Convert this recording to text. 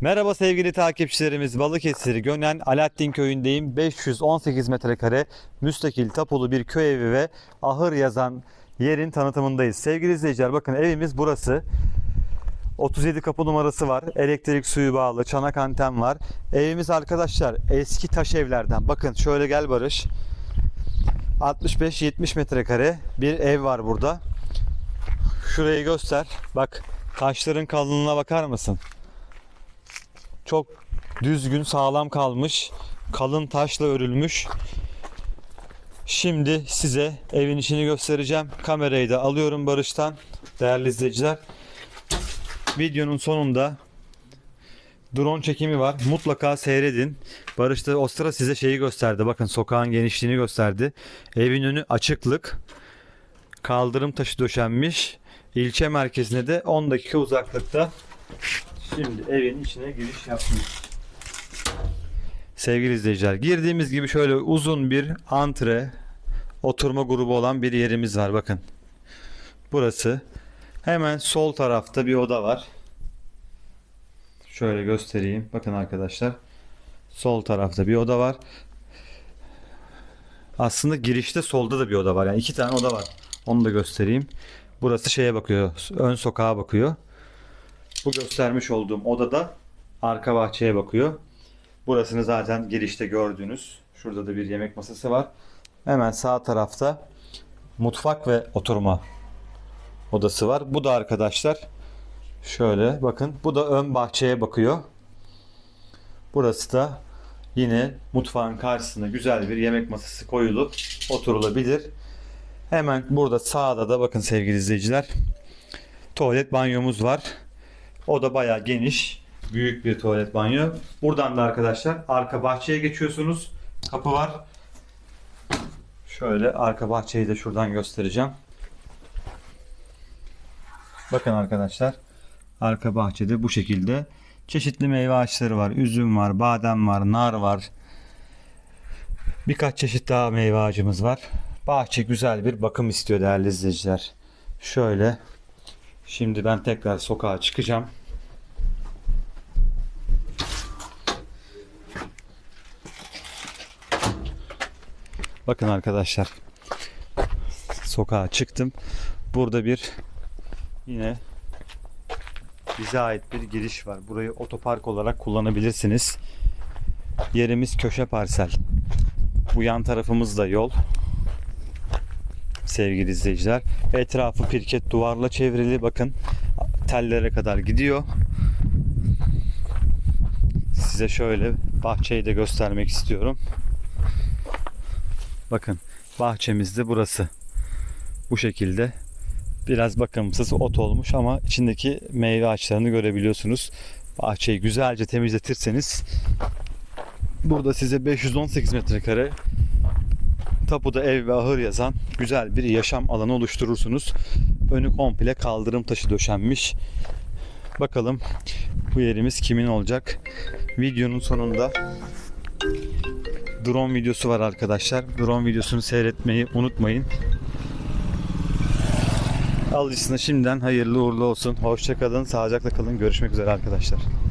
Merhaba sevgili takipçilerimiz Balıkesir Gönen Alaaddin köyündeyim. 518 metrekare müstakil tapulu bir köy evi ve ahır yazan yerin tanıtımındayız. Sevgili izleyiciler bakın evimiz burası. 37 kapı numarası var. Elektrik suyu bağlı. Çanak anten var. Evimiz arkadaşlar eski taş evlerden. Bakın şöyle gel Barış. 65-70 metrekare bir ev var burada. Şurayı göster. Bak taşların kalınlığına bakar mısın? Çok düzgün sağlam kalmış. Kalın taşla örülmüş. Şimdi size evin içini göstereceğim. Kamerayı da alıyorum Barış'tan. Değerli izleyiciler. Videonun sonunda drone çekimi var. Mutlaka seyredin. Barış da o sıra size şeyi gösterdi. Bakın sokağın genişliğini gösterdi. Evin önü açıklık. Kaldırım taşı döşenmiş. İlçe merkezine de 10 dakika uzaklıkta. Şimdi evin içine giriş yapmış. Sevgili izleyiciler, girdiğimiz gibi şöyle uzun bir antre oturma grubu olan bir yerimiz var bakın. Burası. Hemen sol tarafta bir oda var. Şöyle göstereyim. Bakın arkadaşlar. Sol tarafta bir oda var. Aslında girişte solda da bir oda var. Yani iki tane oda var. Onu da göstereyim. Burası şeye bakıyor. Ön sokağa bakıyor. Bu göstermiş olduğum odada arka bahçeye bakıyor. Burasını zaten girişte gördüğünüz. Şurada da bir yemek masası var. Hemen sağ tarafta mutfak ve oturma odası var. Bu da arkadaşlar şöyle bakın. Bu da ön bahçeye bakıyor. Burası da yine mutfağın karşısına güzel bir yemek masası koyulup oturulabilir. Hemen burada sağda da bakın sevgili izleyiciler tuvalet banyomuz var. O da bayağı geniş. Büyük bir tuvalet banyo. Buradan da arkadaşlar arka bahçeye geçiyorsunuz. Kapı var. Şöyle arka bahçeyi de şuradan göstereceğim. Bakın arkadaşlar. Arka bahçede bu şekilde çeşitli meyve ağaçları var. Üzüm var, badem var, nar var. Birkaç çeşit daha meyve ağacımız var. Bahçe güzel bir bakım istiyor değerli izleyiciler. Şöyle. Şimdi ben tekrar sokağa çıkacağım. Bakın arkadaşlar. Sokağa çıktım. Burada bir yine bize ait bir giriş var. Burayı otopark olarak kullanabilirsiniz. Yerimiz köşe parsel. Bu yan tarafımız da yol. Sevgili izleyiciler. Etrafı pirket duvarla çevrili. Bakın tellere kadar gidiyor. Size şöyle bahçeyi de göstermek istiyorum. Bakın bahçemiz de burası. Bu şekilde biraz bakımsız ot olmuş ama içindeki meyve ağaçlarını görebiliyorsunuz. Bahçeyi güzelce temizletirseniz burada size 518 metrekare tapuda ev ve ahır yazan güzel bir yaşam alanı oluşturursunuz. Önü komple kaldırım taşı döşenmiş. Bakalım bu yerimiz kimin olacak? Videonun sonunda drone videosu var arkadaşlar. Drone videosunu seyretmeyi unutmayın. Alıcısına şimdiden hayırlı uğurlu olsun. Hoşçakalın, sağlıcakla kalın. Görüşmek üzere arkadaşlar.